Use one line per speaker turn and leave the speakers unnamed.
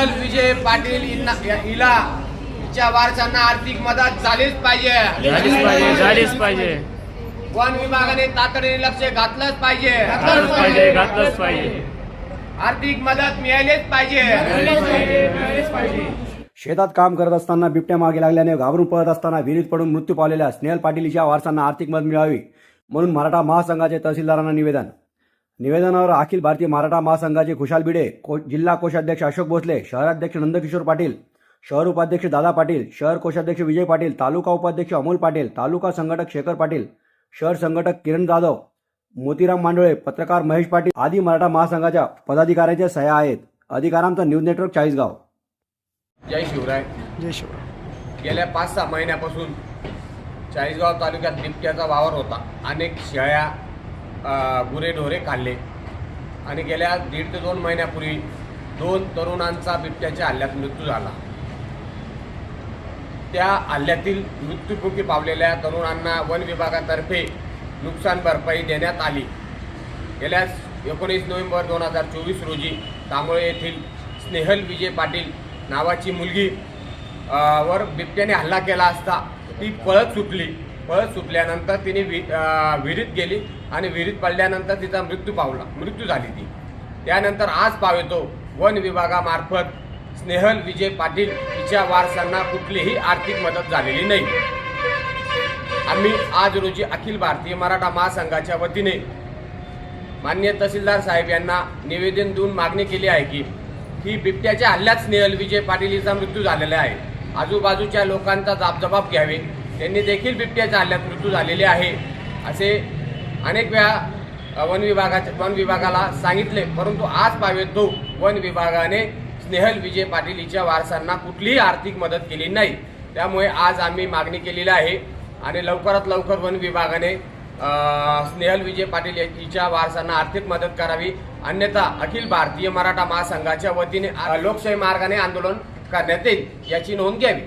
स्नेहल विजय पाटील हिला तिच्या वारसांना आर्थिक मदत झालीच पाहिजे.
झालीच पाहिजे झालीच पाहिजे.
वन विभागाने तातडीने लक्ष घातलंच पाहिजे.
घातलंच पाहिजे घातलंच पाहिजे.
आर्थिक मदत मिळालीच पाहिजे.
शेतात काम करत असताना बिबट्या मागे लागल्याने घाबरून पळत असताना विहिरीत पडून मृत्यू पावलेल्या स्नेहल पाटील हिच्या वारसांना आर्थिक मदत मिळावी म्हणून मराठा महासंघाचे तहसीलदारांना निवेदन. निवेदनावर अखिल भारतीय मराठा महासंघाचे खुशाल भिडे को जिल्हा कोषाध्यक्ष अशोक भोसले शहराध्यक्ष नंदकिशोर पाटील शहर उपाध्यक्ष दादा पाटील शहर कोषाध्यक्ष विजय पाटील तालुका उपाध्यक्ष अमोल पाटील तालुका संघटक शेखर पाटील शहर संघटक किरण जाधव मोतीराम मांडोळे पत्रकार महेश पाटील आदी मराठा महासंघाच्या पदाधिकाऱ्यांच्या सह्या आहेत. अधिकारांचा न्यूज नेटवर्क चाळीसगाव.
जय शिवराय.
जय शिवराय.
गेल्या पाच सहा महिन्यापासून चाळीसगाव तालुक्यात बिबट्याचा वावर होता. अनेक शेळ्या गुरेढोरे खाल्ले आणि गेल्या दीड ते दोन महिन्यापूर्वी दोन तरुणांचा बिबट्याच्या हल्ल्यात मृत्यू झाला. त्या हल्ल्यातील मृत्यूमुखी पावलेल्या तरुणांना वन विभागातर्फे नुकसान भरपाई देण्यात आली. गेल्या एकोणीस नोव्हेंबर दोन हजार चोवीस रोजी तांबोळे येथील स्नेहल विजय पाटील नावाची मुलगी वर बिबट्याने हल्ला केला असता ती पळत सुटली. पळत सुटल्यानंतर तिने वि विहिरीत गेली आणि विहिरीत पडल्यानंतर तिचा मृत्यू पावला. मृत्यू झाली ती. त्यानंतर आज पावेतो वन विभागामार्फत स्नेहल विजय पाटील हिच्या वारसांना कुठलीही आर्थिक मदत झालेली नाही. आम्ही आज रोजी अखिल भारतीय मराठा महासंघाच्या वतीने मान्य तहसीलदार साहेब यांना निवेदन देऊन मागणी केली आहे की ही बिबट्याच्या हल्ल्यात स्नेहल विजय पाटील हिचा मृत्यू झालेला आहे. आजूबाजूच्या लोकांचा जाबजबाब घ्यावे. त्यांनी देखील बिबट्याच्या हल्ल्यात मृत्यू झालेले आहे. असे अनेक वेळा वन विभागाच्या वन विभागाला सांगितले. परंतु आज पावे तो वन विभागाने स्नेहल विजय पाटील हिच्या वारसांना कुठलीही आर्थिक मदत केली नाही. त्यामुळे आज आम्ही मागणी केलेली आहे आणि लवकरात लवकर वन विभागाने स्नेहल विजय पाटील हिच्या वारसांना आर्थिक मदत करावी. अन्यथा अखिल भारतीय मराठा महासंघाच्या वतीने लोकशाही मार्गाने आंदोलन करण्यात येईल याची नोंद घ्यावी.